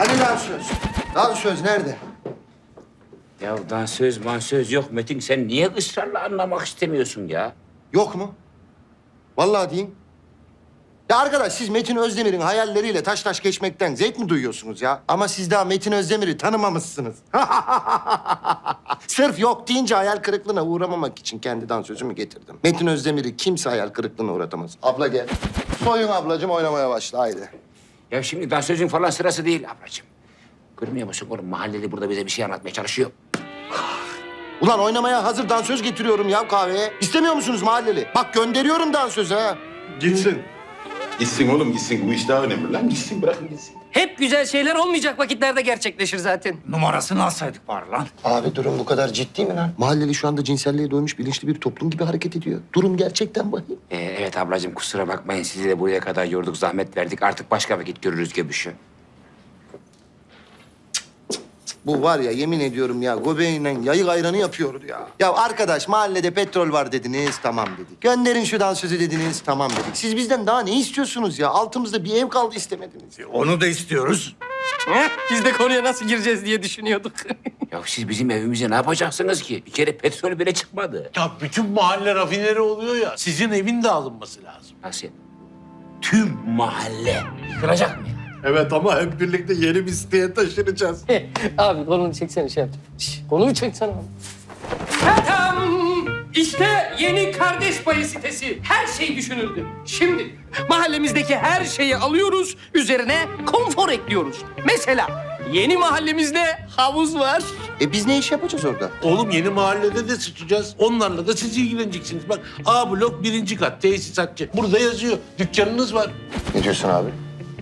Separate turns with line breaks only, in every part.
Hani dansöz? Dansöz nerede?
Ya dansöz mansöz yok Metin. Sen niye ısrarla anlamak istemiyorsun ya?
Yok mu? Vallahi diyeyim. Ya arkadaş siz Metin Özdemir'in hayalleriyle taş taş geçmekten zevk mi duyuyorsunuz ya? Ama siz daha Metin Özdemir'i tanımamışsınız. Sırf yok deyince hayal kırıklığına uğramamak için kendi dansözümü getirdim. Metin Özdemir'i kimse hayal kırıklığına uğratamaz. Abla gel. Soyun ablacığım oynamaya başla haydi.
Ya şimdi dansözün falan sırası değil ablacığım. Görmüyor musun oğlum mahalleli burada bize bir şey anlatmaya çalışıyor.
Ulan oynamaya hazır dansöz getiriyorum ya kahveye. İstemiyor musunuz mahalleli? Bak gönderiyorum dansözü ha.
Gitsin. Gitsin oğlum gitsin. Bu iş daha önemli lan. Gitsin bırakın gitsin.
Hep güzel şeyler olmayacak vakitlerde gerçekleşir zaten.
Numarasını alsaydık bari lan.
Abi durum bu kadar ciddi mi lan? Mahalleli şu anda cinselliğe doymuş bilinçli bir toplum gibi hareket ediyor. Durum gerçekten vahim.
Ee, evet ablacığım kusura bakmayın sizi de buraya kadar yorduk zahmet verdik. Artık başka vakit görürüz göbüşü.
Bu var ya yemin ediyorum ya göbeğiyle yayık ayranı yapıyordu ya. Ya arkadaş mahallede petrol var dediniz tamam dedik. Gönderin şu dansözü dediniz tamam dedik. Siz bizden daha ne istiyorsunuz ya? Altımızda bir ev kaldı istemediniz.
Onu da istiyoruz.
Heh, Biz de konuya nasıl gireceğiz diye düşünüyorduk.
Ya siz bizim evimize ne yapacaksınız ki? Bir kere petrol bile çıkmadı.
Ya bütün mahalle rafineri oluyor ya. Sizin evin de alınması lazım.
Nasıl? Tüm mahalle yıkılacak mı?
Evet ama hep birlikte yeni bir siteye taşınacağız.
abi kolunu çeksene şey yapacağım. Şş, kolunu çeksene abi. Tatam! İşte yeni kardeş payı sitesi. Her şey düşünüldü. Şimdi mahallemizdeki her şeyi alıyoruz, üzerine konfor ekliyoruz. Mesela yeni mahallemizde havuz var.
E biz ne iş yapacağız orada?
Oğlum yeni mahallede de sıçacağız. Onlarla da siz ilgileneceksiniz. Bak A blok birinci kat tesisatçı. Burada yazıyor. Dükkanınız var.
Ne diyorsun abi?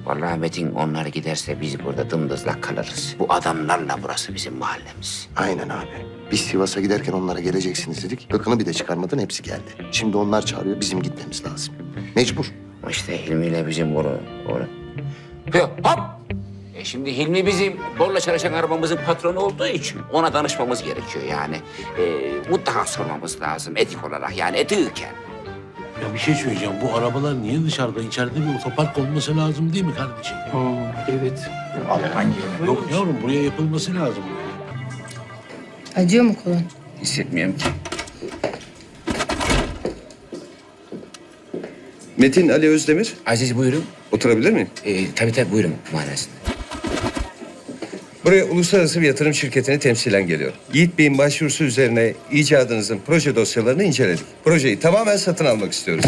Vallahi Metin onlar giderse biz burada dımdızlak kalırız. Bu adamlarla burası bizim mahallemiz.
Aynen abi. Biz Sivas'a giderken onlara geleceksiniz dedik. Gıkını bir de çıkarmadan hepsi geldi. Şimdi onlar çağırıyor bizim gitmemiz lazım. Mecbur.
İşte Hilmi ile bizim boru. Yok, hop! E şimdi Hilmi bizim borla çalışan arabamızın patronu olduğu için ona danışmamız gerekiyor yani. E, mutlaka sormamız lazım etik olarak yani etiken.
Ya bir şey söyleyeceğim. Bu arabalar niye dışarıda? İçeride bir otopark olması lazım değil mi kardeşim?
evet.
Alman yerine.
Yok yavrum buraya yapılması lazım.
Acıyor mu kolun?
Hissetmiyorum ki.
Metin Ali Özdemir.
Aziz buyurun.
Oturabilir miyim?
E, tabii tabii buyurun manasında.
Buraya uluslararası bir yatırım şirketini temsilen geliyorum. Yiğit Bey'in başvurusu üzerine icadınızın proje dosyalarını inceledik. Projeyi tamamen satın almak istiyoruz.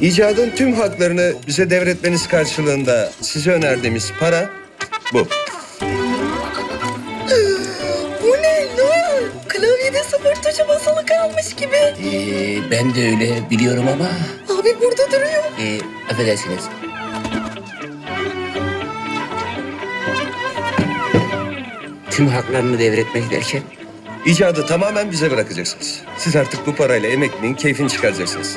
İcadın tüm haklarını bize devretmeniz karşılığında size önerdiğimiz para bu.
Bu ne lan? Klavyede sıfır tuşa basılı kalmış gibi.
E, ben de öyle biliyorum ama
Abi burada duruyor.
e, affedersiniz. Tüm haklarını devretmek derken
İcadı tamamen bize bırakacaksınız. Siz artık bu parayla emekliliğin keyfini çıkaracaksınız.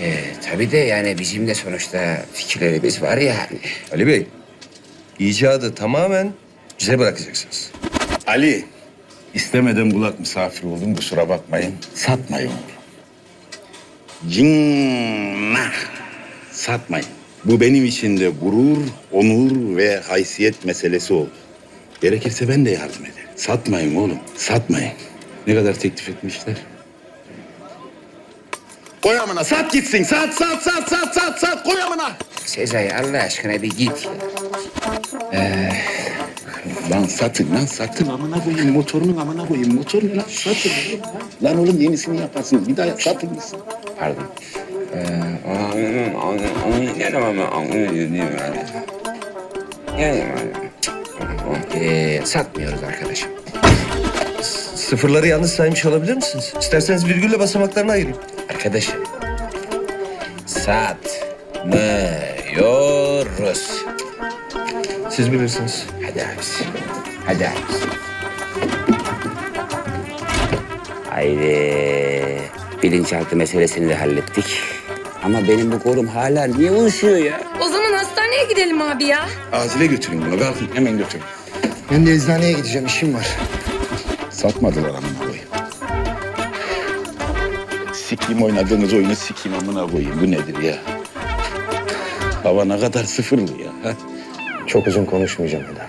e, tabii de yani bizim de sonuçta fikirlerimiz var yani.
Ali Bey, icadı tamamen bize bırakacaksınız.
Ali. istemeden kulak misafir oldum kusura bakmayın. Satmayın. Cinnah. Satmayın. Bu benim için de gurur, onur ve haysiyet meselesi oldu. Gerekirse ben de yardım ederim. Satmayın oğlum, satmayın. Ne kadar teklif etmişler? Koy amına, sat gitsin. Sat, sat, sat, sat, sat, sat. Koy amına.
Sezai Allah aşkına bir git.
Lan satın lan satın amına koyayım motorunun amına koyayım motor ne lan satın lan oğlum yenisini yaparsın bir daha satın gitsin.
Pardon. Ee, yani. Ee, satmıyoruz arkadaşım.
Sıfırları yanlış saymış olabilir misiniz? İsterseniz virgülle basamaklarını ayırayım.
Arkadaşım. Satmıyoruz.
Siz bilirsiniz.
Hadi abisi. Hadi abisi. Haydi. Bilinçaltı meselesini de hallettik. Ama benim bu kolum hala niye uyuşuyor ya?
Abi ya.
Acile götürün bunu kalkın hemen götürün.
Ben de eczaneye gideceğim işim var.
Satmadılar amına koyayım. Sikeyim oynadığınız oyunu sikeyim amına koyayım bu nedir ya? Hava ne kadar sıfırlı ya. ha?
Çok uzun konuşmayacağım Eda.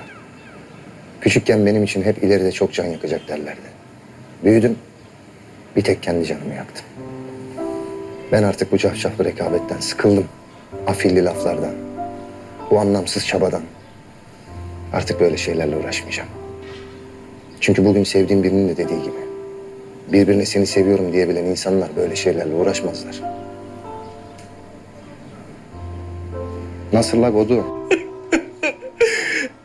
Küçükken benim için hep ileride çok can yakacak derlerdi. Büyüdüm, bir tek kendi canımı yaktım. Ben artık bu cafcaflı rekabetten sıkıldım. Afilli laflardan, bu anlamsız çabadan. Artık böyle şeylerle uğraşmayacağım. Çünkü bugün sevdiğim birinin de dediği gibi... ...birbirine seni seviyorum diyebilen insanlar böyle şeylerle uğraşmazlar. Nasıl la Godu?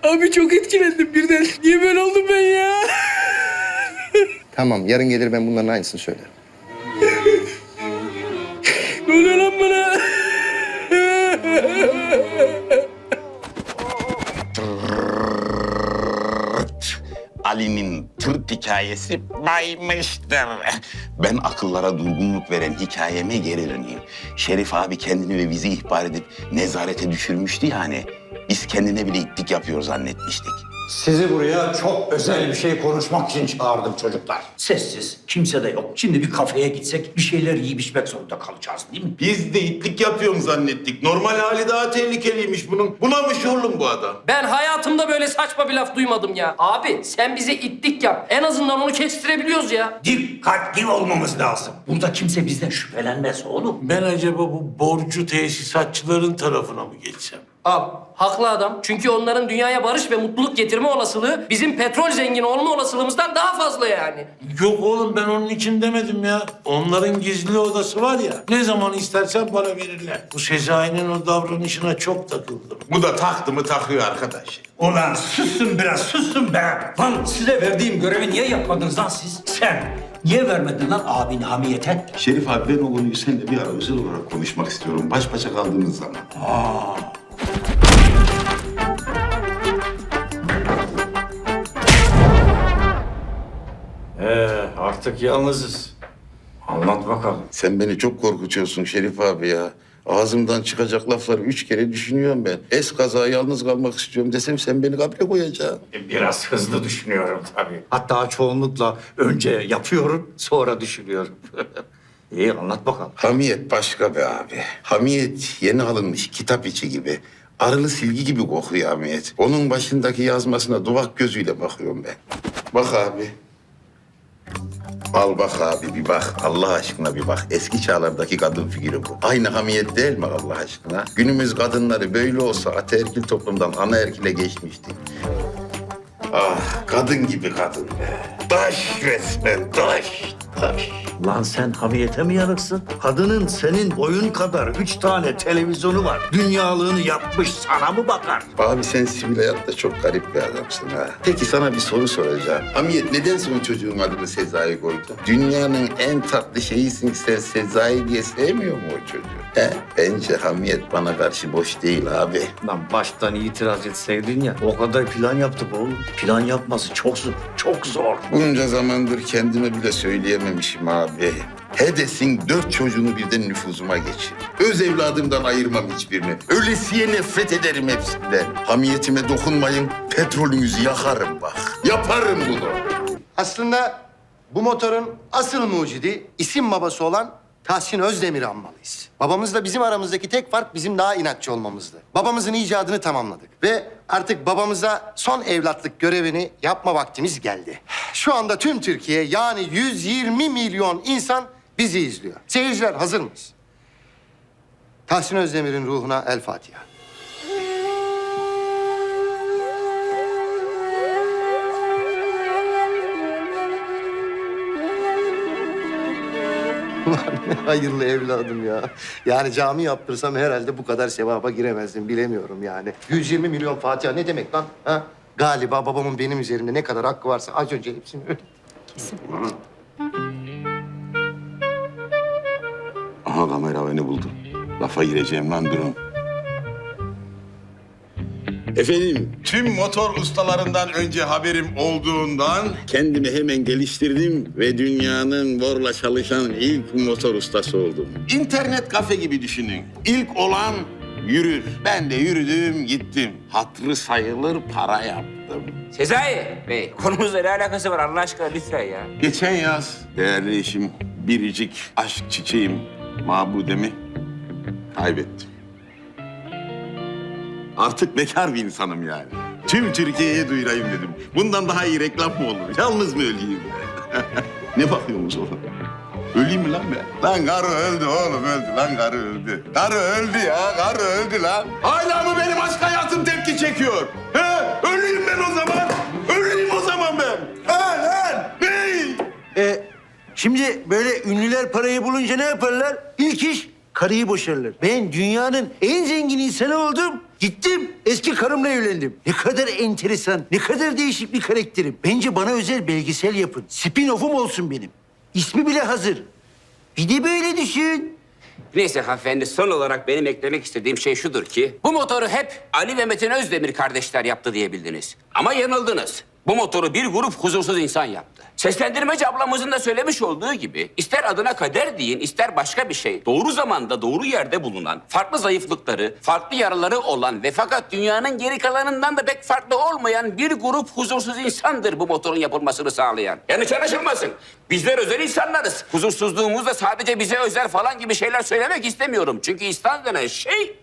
Abi çok etkilendim birden. Niye böyle oldum ben ya?
Tamam, yarın gelir ben bunların aynısını söylerim.
Hikayesi baymıştır. Ben akıllara durgunluk veren hikayeme geri döneyim. Şerif abi kendini ve bizi ihbar edip nezarete düşürmüştü yani. Biz kendine bile itlik yapıyor zannetmiştik.
Sizi buraya çok özel bir şey konuşmak için çağırdım çocuklar. Sessiz, kimse de yok. Şimdi bir kafeye gitsek bir şeyler yiyip içmek zorunda kalacağız değil mi?
Biz de itlik yapıyoruz zannettik. Normal hali daha tehlikeliymiş bunun. Bunamış oğlum bu adam.
Ben hayatımda böyle saçma bir laf duymadım ya. Abi sen bize itlik yap. En azından onu kestirebiliyoruz ya.
Dikkatli olmamız lazım. Burada kimse bizden şüphelenmez oğlum.
Ben acaba bu borcu tesisatçıların tarafına mı geçsem?
Al. Haklı adam. Çünkü onların dünyaya barış ve mutluluk getirme olasılığı bizim petrol zengini olma olasılığımızdan daha fazla yani.
Yok oğlum ben onun için demedim ya. Onların gizli odası var ya. Ne zaman istersen bana verirler. Bu Sezai'nin o davranışına çok takıldım.
Bu da taktı mı takıyor arkadaş.
Ulan susun biraz susun be. Lan size verdiğim görevi niye yapmadınız lan siz? Sen niye vermedin lan abini hamiyete?
Şerif abi ben o konuyu seninle bir ara özel olarak konuşmak istiyorum. Baş başa kaldığımız zaman.
Ee, artık yalnızız. Anlat bakalım.
Sen beni çok korkutuyorsun Şerif abi ya. Ağzımdan çıkacak lafları üç kere düşünüyorum ben. Es kaza yalnız kalmak istiyorum desem sen beni kabre koyacaksın.
E, Biraz hızlı düşünüyorum tabii. Hatta çoğunlukla önce yapıyorum, sonra düşünüyorum. İyi anlat bakalım.
Hamiyet başka be abi. Hamiyet yeni alınmış kitap içi gibi. Arılı silgi gibi kokuyor hamiyet. Onun başındaki yazmasına duvak gözüyle bakıyorum ben. Bak abi. Al bak abi bir bak. Allah aşkına bir bak. Eski çağlardaki kadın figürü bu. Aynı hamiyet değil mi Allah aşkına? Günümüz kadınları böyle olsa ataerkil toplumdan anaerkile geçmişti. Ah kadın gibi kadın be. Taş resmen taş. Taş.
Lan sen hamiyete mi yanıksın? Kadının senin boyun kadar üç tane televizyonu var. Dünyalığını yapmış sana mı bakar?
Abi sen sivil hayatta çok garip bir adamsın ha. Peki sana bir soru soracağım. Hamiyet neden son çocuğun adını Sezai koydu? Dünyanın en tatlı şeyisin sen Sezai diye sevmiyor mu o çocuğu? He, bence Hamiyet bana karşı boş değil abi.
Lan baştan itiraz etseydin ya. O kadar plan yaptık oğlum. Plan yapması çok zor, çok zor.
Bunca zamandır kendime bile söyleyememişim abi. Hedes'in dört çocuğunu birden nüfuzuma geçir. Öz evladımdan ayırmam hiçbirini. Ölesiye nefret ederim hepsinden. Hamiyetime dokunmayın, petrolünüzü yakarım bak. Yaparım bunu.
Aslında bu motorun asıl mucidi isim babası olan Tahsin Özdemir'i anmalıyız. Babamızla bizim aramızdaki tek fark bizim daha inatçı olmamızdı. Babamızın icadını tamamladık ve artık babamıza son evlatlık görevini yapma vaktimiz geldi. Şu anda tüm Türkiye yani 120 milyon insan bizi izliyor. Seyirciler hazır mıyız? Tahsin Özdemir'in ruhuna El Fatiha. Ulan ne hayırlı evladım ya. Yani cami yaptırsam herhalde bu kadar sevaba giremezdim. Bilemiyorum yani. 120 milyon Fatiha ne demek lan? Ha? Galiba babamın benim üzerimde ne kadar hakkı varsa az önce hepsini öyle.
Aha kamera beni buldu. Lafa gireceğim lan durun. Efendim, tüm motor ustalarından önce haberim olduğundan... Kendimi hemen geliştirdim ve dünyanın borla çalışan ilk motor ustası oldum. İnternet kafe gibi düşünün. İlk olan yürür. Ben de yürüdüm, gittim. Hatırı sayılır para yaptım.
Sezai Bey konumuzla ne alakası var Allah aşkına lütfen ya.
Geçen yaz değerli eşim, biricik aşk çiçeğim Mabudem'i kaybettim. Artık bekar bir insanım yani. Tüm Türkiye'ye duyurayım dedim. Bundan daha iyi reklam mı olur? Yalnız mı öleyim? ne bakıyorsunuz oğlum? Öleyim mi lan ben? Lan karı öldü oğlum öldü. Lan karı öldü. Karı öldü ya. Karı öldü lan. Hala mı benim aşk hayatım tepki çekiyor? He? Öleyim ben o zaman. Öleyim o zaman ben. Ha lan. Hey!
E, şimdi böyle ünlüler parayı bulunca ne yaparlar? İlk iş karıyı boşarlar. Ben dünyanın en zengin insanı oldum. Gittim eski karımla evlendim. Ne kadar enteresan, ne kadar değişik bir karakterim. Bence bana özel belgesel yapın. Spin-off'um olsun benim. İsmi bile hazır. Bir de böyle düşün.
Neyse hanımefendi son olarak benim eklemek istediğim şey şudur ki... ...bu motoru hep Ali ve Metin Özdemir kardeşler yaptı diyebildiniz. Ama yanıldınız. Bu motoru bir grup huzursuz insan yaptı. Seslendirmeci ablamızın da söylemiş olduğu gibi... ...ister adına kader deyin, ister başka bir şey... ...doğru zamanda, doğru yerde bulunan... ...farklı zayıflıkları, farklı yaraları olan... ...ve fakat dünyanın geri kalanından da pek farklı olmayan... ...bir grup huzursuz insandır bu motorun yapılmasını sağlayan. Yanlış anlaşılmasın. Bizler özel insanlarız. Huzursuzluğumuz da sadece bize özel falan gibi şeyler söylemek istemiyorum. Çünkü İslam denen şey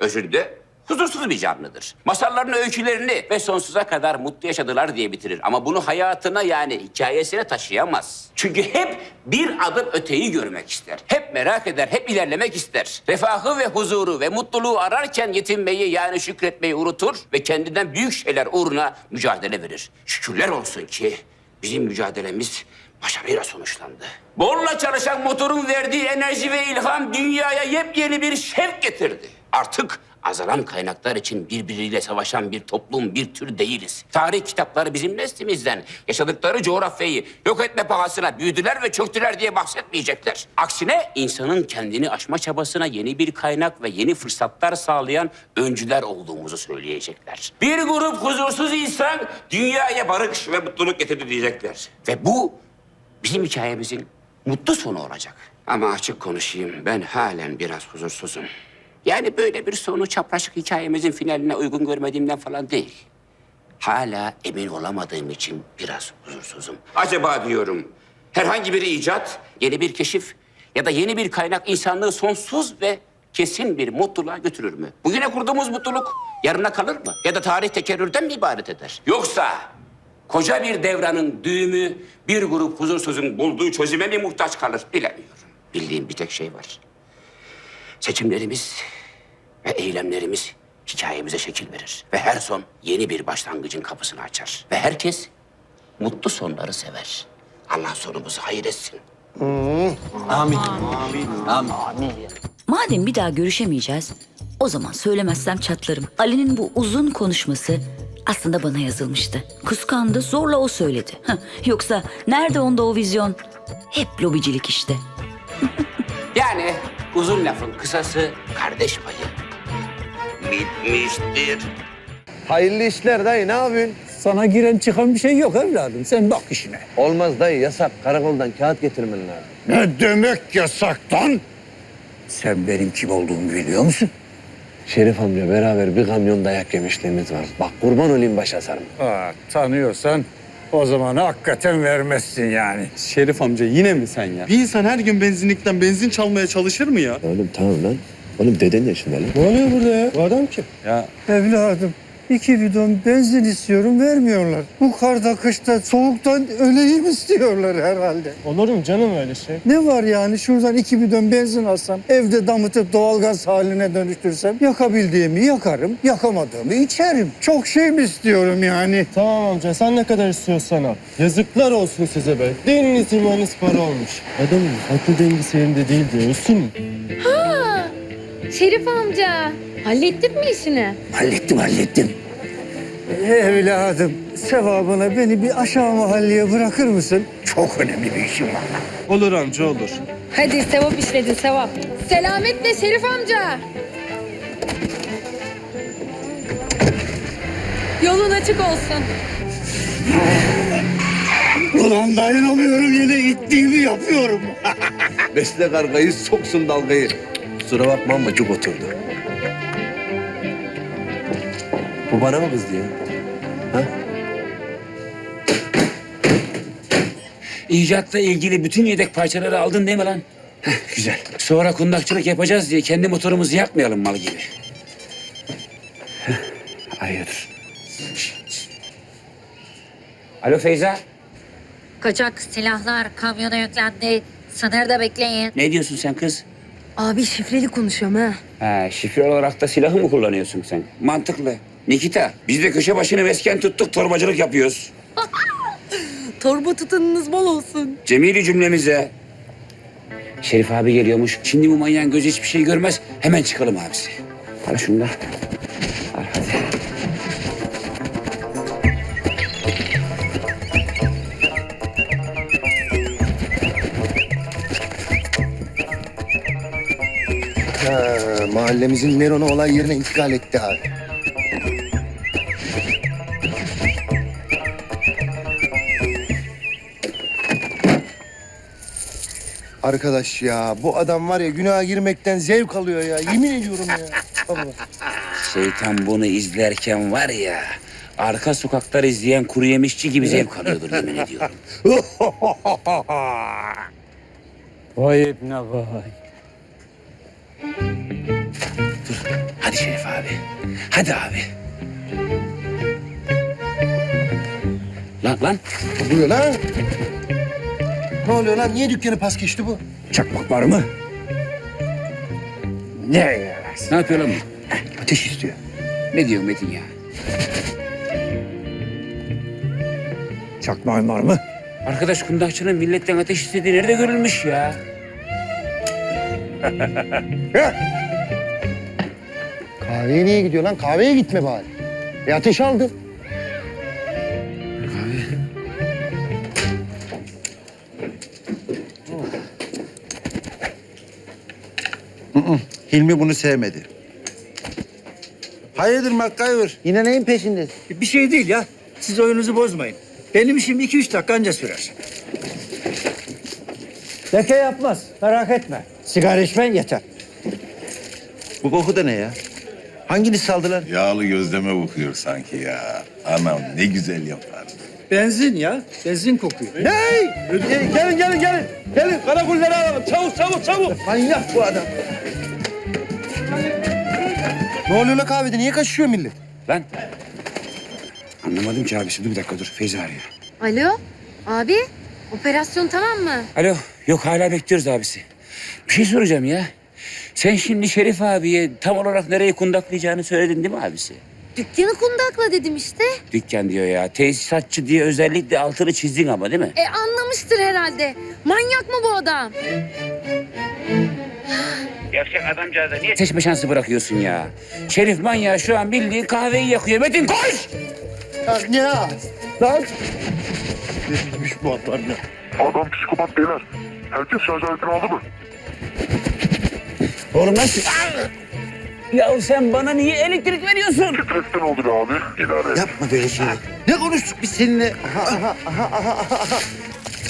özünde huzursuz bir canlıdır. Masalların öykülerini ve sonsuza kadar mutlu yaşadılar diye bitirir. Ama bunu hayatına yani hikayesine taşıyamaz. Çünkü hep bir adım öteyi görmek ister. Hep merak eder, hep ilerlemek ister. Refahı ve huzuru ve mutluluğu ararken yetinmeyi yani şükretmeyi unutur ve kendinden büyük şeyler uğruna mücadele verir. Şükürler olsun ki bizim mücadelemiz başarıyla sonuçlandı. Borla çalışan motorun verdiği enerji ve ilham dünyaya yepyeni bir şevk getirdi. Artık azalan kaynaklar için birbiriyle savaşan bir toplum, bir tür değiliz. Tarih kitapları bizim neslimizden yaşadıkları coğrafyayı yok etme pahasına büyüdüler ve çöktüler diye bahsetmeyecekler. Aksine insanın kendini aşma çabasına yeni bir kaynak ve yeni fırsatlar sağlayan öncüler olduğumuzu söyleyecekler. Bir grup huzursuz insan dünyaya barış ve mutluluk getirdi diyecekler. Ve bu bizim hikayemizin mutlu sonu olacak. Ama açık konuşayım, ben halen biraz huzursuzum. Yani böyle bir sonu çapraşık hikayemizin finaline uygun görmediğimden falan değil. Hala emin olamadığım için biraz huzursuzum. Acaba diyorum, herhangi bir icat, yeni bir keşif ya da yeni bir kaynak insanlığı sonsuz ve kesin bir mutluluğa götürür mü? Bugüne kurduğumuz mutluluk yarına kalır mı? Ya da tarih tekerrürden mi ibaret eder? Yoksa koca bir devranın düğümü bir grup huzursuzun bulduğu çözüme mi muhtaç kalır bilemiyorum. Bildiğim bir tek şey var. Seçimlerimiz ve eylemlerimiz hikayemize şekil verir. Ve her son yeni bir başlangıcın kapısını açar. Ve herkes mutlu sonları sever. Allah sonumuzu hayır etsin.
Madem bir daha görüşemeyeceğiz, o zaman söylemezsem çatlarım. Ali'nin bu uzun konuşması aslında bana yazılmıştı. Kıskandı, zorla o söyledi. Heh, Yoksa nerede onda o vizyon? Hep lobicilik işte.
Yani uzun lafın kısası kardeş payı. Bitmiştir.
Hayırlı işler dayı ne yapıyorsun?
Sana giren çıkan bir şey yok evladım. Sen bak işine.
Olmaz dayı yasak. Karakoldan kağıt getirmen lazım.
Ne demek yasaktan? Sen benim kim olduğumu biliyor musun?
Şerif amca beraber bir kamyon dayak yemişliğimiz var. Bak kurban olayım başa sarma.
Aa, tanıyorsan o zaman hakikaten vermezsin yani.
Şerif amca yine mi sen ya? Bir insan her gün benzinlikten benzin çalmaya çalışır mı ya?
Oğlum tamam lan. Oğlum deden yaşında lan.
Ne oluyor burada ya? Bu adam kim?
Ya
Evladım iki bidon benzin istiyorum vermiyorlar. Bu karda kışta soğuktan öleyim istiyorlar herhalde.
olur mu canım öyle şey?
Ne var yani şuradan iki bidon benzin alsam, evde damıtıp doğalgaz haline dönüştürsem yakabildiğimi yakarım, yakamadığımı içerim. Çok şey mi istiyorum yani?
Tamam amca sen ne kadar istiyorsan al. Yazıklar olsun size be. Dininiz imanınız para olmuş. Adamın aklı dengesi yerinde değil diyorsun.
Şerif amca, hallettin mi işini?
Hallettim, hallettim. Evladım, sevabına beni bir aşağı mahalleye bırakır mısın? Çok önemli bir işim var.
Olur amca olur.
Hadi sevap işledin sevap. Selametle Şerif amca. Yolun açık olsun.
Ulan dayanamıyorum yine gittiğimi yapıyorum.
Besle kargayı soksun dalgayı. Kusura bakma ama çok oturdu. Bu bana mı kızdı ya?
İcatla ilgili bütün yedek parçaları aldın değil mi lan? Heh, güzel. Sonra kundakçılık yapacağız diye kendi motorumuzu yakmayalım mal gibi. Hayırdır? Alo Feyza.
Kaçak silahlar kamyona yüklendi. Sınırda bekleyin.
Ne diyorsun sen kız?
Abi şifreli konuşuyorum ha.
Ha, şifre olarak da silahı mı kullanıyorsun sen? Mantıklı. Nikita, biz de köşe başını mesken tuttuk, torbacılık yapıyoruz.
Torba tutanınız bol olsun.
Cemili cümlemize. Şerif abi geliyormuş. Şimdi bu manyağın gözü hiçbir şey görmez. Hemen çıkalım abisi. Al şunu da. Al hadi.
Ha, mahallemizin Neron'u olay yerine intikal etti abi. Arkadaş ya bu adam var ya günaha girmekten zevk alıyor ya. Yemin ediyorum ya.
Şeytan bunu izlerken var ya... Arka sokaklar izleyen kuru yemişçi gibi zevk alıyordur yemin ediyorum.
Vay ibne vay.
Hadi Şerif abi. Hadi abi. Lan lan.
Ne oluyor lan? Ne oluyor lan? Niye dükkanı pas geçti bu?
Çakmak var mı?
Ne ya?
Ne yapıyor lan bu?
Ateş istiyor.
Ne diyor Metin ya?
Çakmağın var mı?
Arkadaş kundakçının milletten ateş istediği nerede görülmüş ya?
Kahveye niye gidiyor lan? Kahveye gitme bari. E ateş aldı.
Hilmi bunu sevmedi. Hayırdır MacGyver? Yine neyin peşinde?
Bir şey değil ya. Siz oyunuzu bozmayın. Benim işim iki üç dakika anca sürer. Leke yapmaz. Merak etme. Sigara içmen yeter.
Bu koku da ne ya? Hanginiz saldılar?
Yağlı gözleme bakıyor sanki ya. Anam ne güzel yapar.
Benzin ya. Benzin kokuyor.
Hey! Gelin gelin gelin. Gelin karakolları alalım. Çabuk çabuk çabuk. Manyak bu adam.
Ne oluyor lan kahvede? Niye kaçışıyor millet?
Lan. Anlamadım ki abisi. Dur bir dakika dur. Feyza arıyor.
Alo abi operasyon tamam mı?
Alo. Yok hala bekliyoruz abisi. Bir şey soracağım ya. Sen şimdi Şerif abiye tam olarak nereye kundaklayacağını söyledin değil mi abisi?
Dükkanı kundakla dedim işte.
Dükkan diyor ya. Tesisatçı diye özellikle altını çizdin ama değil mi?
E anlamıştır herhalde. Manyak mı bu adam?
Yavşak adamcağıza niye seçme şansı bırakıyorsun ya? Şerif manyağı şu an bildiğin kahveyi yakıyor. Metin koş!
Ya, ya.
Adam psikopat beyler. Herkes şarj aletini aldı mı?
Oğlum nasıl? Ya sen bana niye elektrik veriyorsun?
Stresten oldu be abi. İdare et.
Yapma böyle şeyi. Ne konuştuk biz seninle?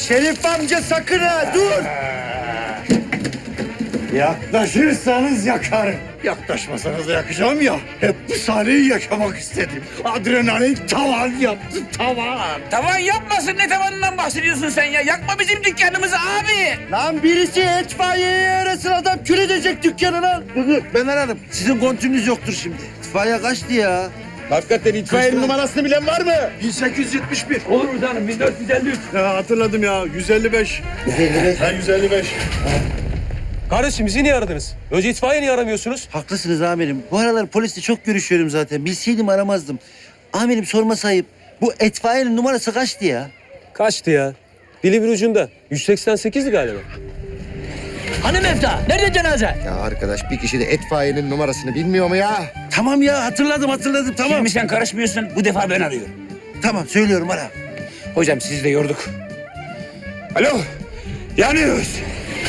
Şerif amca sakın ha dur. Yaklaşırsanız yakarım. Yaklaşmasanız da yakacağım ya. Hep bu sahneyi yaşamak istedim. Adrenalin tavan yaptı tavan.
Tavan yapmasın ne tavanından bahsediyorsun sen ya? Yakma bizim dükkanımızı abi.
Lan birisi itfaiyeyi arasın adam kül edecek dükkanı lan.
Ben ararım. Sizin kontünüz yoktur şimdi. İtfaiye kaçtı ya.
Hakikaten itfaiyenin numarasını bilen var mı?
1871. Olur mu canım 1453. Ya hatırladım ya 155.
155.
Ha 155.
Kardeşim bizi niye aradınız? Önce itfaiye niye aramıyorsunuz?
Haklısınız amirim. Bu aralar polisle çok görüşüyorum zaten. Bilseydim aramazdım. Amirim sorma sayıp bu itfaiyenin numarası kaçtı ya?
Kaçtı ya? Dilimin ucunda. 188'di galiba.
Hani Mefta? Nerede cenaze?
Ya arkadaş bir kişi de etfaiyenin numarasını bilmiyor mu ya?
Tamam ya hatırladım hatırladım tamam.
Şimdi sen karışmıyorsun. Bu defa ben arıyorum.
Tamam söylüyorum ara.
Hocam sizi de yorduk. Alo. Yanıyoruz.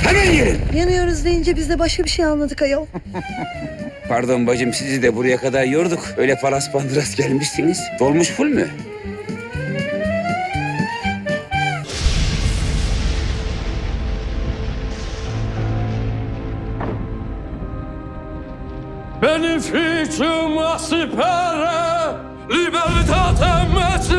Hemen gelin.
Yanıyoruz deyince biz de başka bir şey anladık ayol.
Pardon bacım sizi de buraya kadar yorduk. Öyle palas pandıras gelmişsiniz. Dolmuş full mü?
Beneficium aspera, libertatem et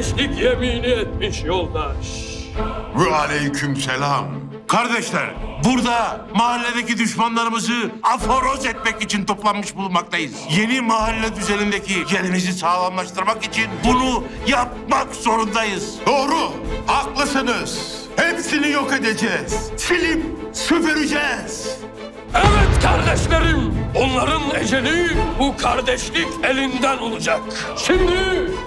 kardeşlik yemini etmiş yoldaş.
Ve aleyküm selam.
Kardeşler, burada mahalledeki düşmanlarımızı aforoz etmek için toplanmış bulunmaktayız. Yeni mahalle düzenindeki yerimizi sağlamlaştırmak için bunu yapmak zorundayız.
Doğru, haklısınız. Hepsini yok edeceğiz. Silip süpüreceğiz.
Evet kardeşlerim, onların eceli bu kardeşlik elinden olacak. Şimdi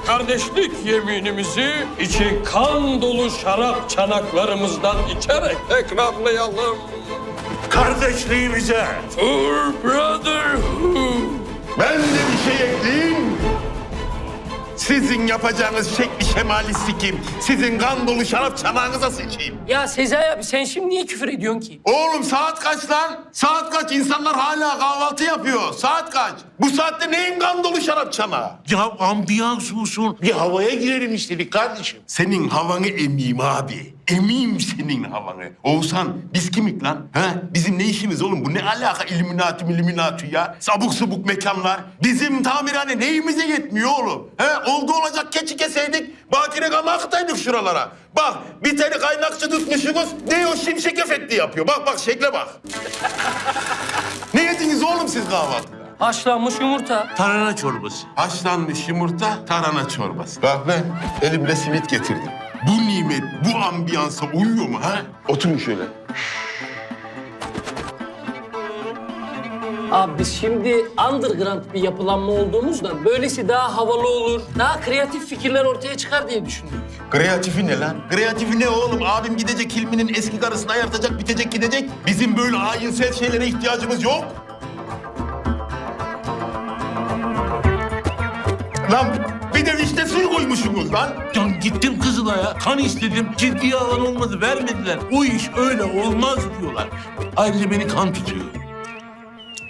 kardeşlik yeminimizi içi kan dolu şarap çanaklarımızdan içerek tekrarlayalım.
Kardeşliğimize,
For brotherhood.
Ben de bir şey ekleyeyim. Sizin yapacağınız şekli şemali sikim. Sizin kan dolu şarap çanağınıza sıçayım.
Ya Sezai abi sen şimdi niye küfür ediyorsun ki?
Oğlum saat kaç lan? Saat kaç? İnsanlar hala kahvaltı yapıyor. Saat kaç? Bu saatte neyin kan dolu şarap çanağı?
ya ambiyans olsun, bir havaya girelim istedik kardeşim.
Senin havanı emeyim abi. Emeyim senin havanı. Oğuzhan biz kimik lan? Ha? Bizim ne işimiz oğlum? Bu ne alaka illuminati illuminati ya? Sabuk subuk mekanlar. Bizim tamirhane neyimize yetmiyor oğlum? He? Oldu olacak keçi keseydik. Bakire gama akıtaydık şuralara. Bak bir tane kaynakçı tutmuşsunuz. Ne o şimşek efekti yapıyor. Bak bak şekle bak. ne yediniz oğlum siz kahvaltıda?
Haşlanmış yumurta.
Tarhana çorbası.
Haşlanmış yumurta, tarhana çorbası. Bak ben elimle simit getirdim. Bu nimet, bu ambiyansa uyuyor mu ha? Oturun şöyle.
Abi biz şimdi underground bir yapılanma olduğumuzdan böylesi daha havalı olur, daha kreatif fikirler ortaya çıkar diye düşündük.
Kreatifi ne lan? Kreatifi ne oğlum? Abim gidecek Hilmi'nin eski karısını ayartacak, bitecek gidecek. Bizim böyle ayinsel şeylere ihtiyacımız yok. Lan bir de vişne suyu koymuşsunuz lan.
Ya gittim Kızılay'a, kan istedim, ciddiye alan olmadı, vermediler. O iş öyle olmaz diyorlar. Ayrıca beni kan tutuyor.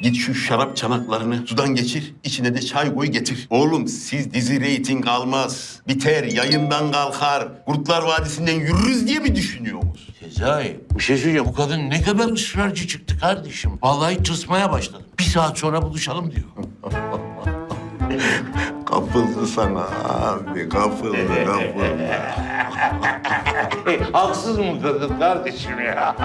Git şu şarap çanaklarını sudan geçir, içine de çay koy getir. Oğlum siz dizi reyting almaz. Biter, yayından kalkar. Kurtlar Vadisi'nden yürürüz diye mi düşünüyorsunuz?
Sezai, bir şey. Bu kadın ne kadar ısrarcı çıktı kardeşim. Vallahi tısmaya başladı. Bir saat sonra buluşalım diyor.
Kapıldı sana abi, kapıldı, kapıldı.
Haksız mı kadın kardeşim ya?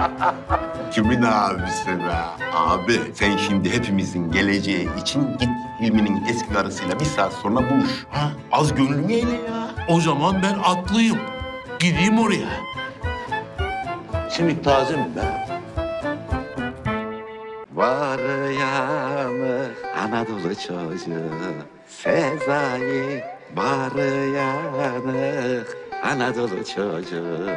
Kimin abisi be? Abi sen şimdi hepimizin geleceği için git Hilmi'nin eski karısıyla bir saat sonra buluş. Ha? Az gönlünü eyle ya.
O zaman ben atlıyım. Gideyim oraya. Simit taze mi be?
Var yanı Anadolu çocuğu Sezai Var yanı Anadolu çocuğu